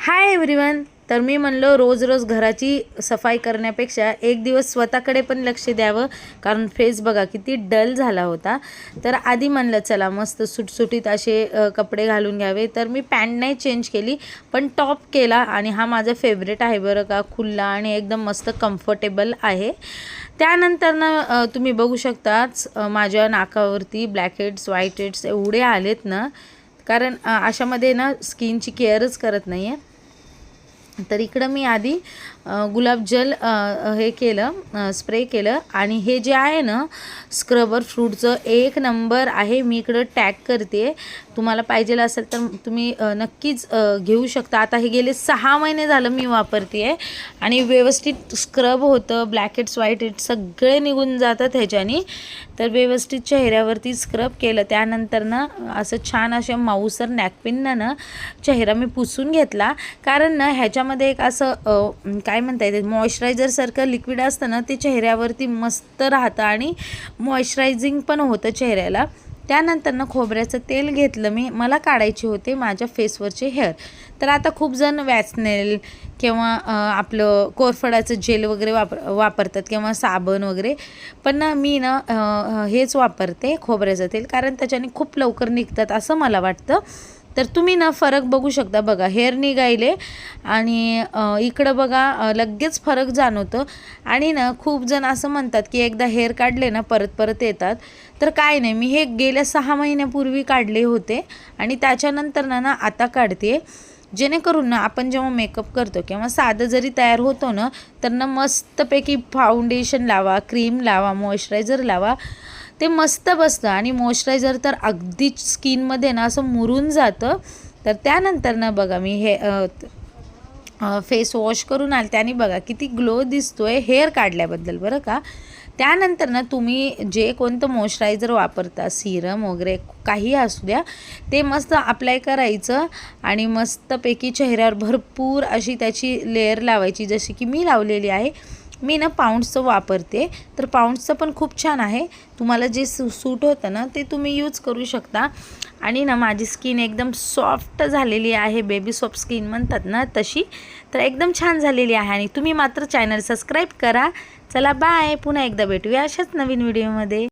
Hi everyone तर मी म्हणलो रोज रोज घराची सफाई करण्यापेक्षा एक दिवस स्वतःकडे पण लक्ष द्यावं कारण फेस बघा किती डल झाला होता. तर आधी म्हणलं चला मस्त सुटसुटीत असे कपडे घालून घ्यावे. तर मी पॅन्ट नाही चेंज केली पण टॉप केला आणि हा माझा फेवरेट आहे बरं का खुल्ला आणि एकदम मस्त कम्फर्टेबल आहे. त्यानंतर ना तुम्ही बघू शकताच माझ्या नाकावरती ब्लॅक हेड्स व्हाईट हेड्स एवढे आलेत ना कारण अशामध्ये ना स्किनची केअरच करत नाही आहे तर इकडं मी आधी गुलाबजल हे केलं स्प्रे केलं. आणि हे जे आहे ना स्क्रबर फ्रूटचं एक नंबर आहे. मी इकडं टॅग करते. तुम्हाला पाहिजे असेल तर तुम्ही नक्कीच घेऊ शकता. आता हे गेले सहा महिने झालं मी वापरते. आहे आणि व्यवस्थित स्क्रब होतं ब्लॅक हेड्स व्हाईट हेड्स सगळे निघून जातात ह्याच्यानी. तर व्यवस्थित चेहऱ्यावरती स्क्रब केलं. त्यानंतर ना असं छान अशा माऊसर नॅकपिननं ना चेहरा मी पुसून घेतला. कारण ना ह्याच्या त्याच्यामध्ये एक असं काय म्हणता येते मॉइश्चरायझरसारखं लिक्विड असतं ना ते चेहऱ्यावरती मस्त राहतं आणि मॉइश्चरायझिंग पण होतं चेहऱ्याला. त्यानंतर ना खोबऱ्याचं तेल घेतलं मी मला काढायचे होते माझ्या फेसवरचे हेअर. तर आता खूप जण वॅसनेल किंवा आपलं कोरफडाचं जेल वगैरे वापर वापरतात किंवा साबण वगैरे. पण ना मी ना हेच वापरते खोबऱ्याचं तेल कारण त्याच्याने खूप लवकर निघतात असं मला वाटतं. तर तुम्ही ना फरक बघू शकता. बघा हेअर निघायले आणि इकडं बघा लगेच फरक जाणवतं. आणि ना खूप जण असं म्हणतात की एकदा हेअर काढले ना परत परत येतात. तर काय नाही मी हे गेल्या सहा महिन्यापूर्वी काढले होते आणि त्याच्यानंतर ना ना आता काढते. जेणेकरून ना आपण जेव्हा मेकअप करतो किंवा साधं जरी तयार होतो ना तर ना मस्तपैकी फाउंडेशन लावा क्रीम लावा मॉइश्चरायझर लावा. ते मस्त बसतं. आणि मॉइश्चरायझर तर अगदीच स्किनमध्ये ना असं मुरून जातं. तर त्यानंतर ना बघा मी हे फेस वॉश करून आले त्याने बघा किती ग्लो दिसतो आहे हेअर काढल्याबद्दल बरं का? त्यानंतर ना तुम्ही जे कोणतं मॉइश्चरायझर वापरता सिरम वगैरे काही असू द्या ते मस्त अप्लाय करायचं. आणि मस्तपैकी चेहऱ्यावर भरपूर अशी त्याची लेअर लावायची. जशी की मी लावलेली आहे. मी ना पाऊंड्सचं वापरते. तर पाऊंड्सचं पण खूप छान आहे. तुम्हाला जे सू सूट होतं ना ते तुम्ही यूज करू शकता. आणि ना माझी स्किन एकदम सॉफ्ट झालेली आहे. बेबी सॉफ्ट स्किन म्हणतात ना तशी. तर एकदम छान झालेली आहे. आणि तुम्ही मात्र चॅनल सबस्क्राईब करा. चला बाय पुन्हा एकदा भेटूया अशाच नवीन व्हिडिओमध्ये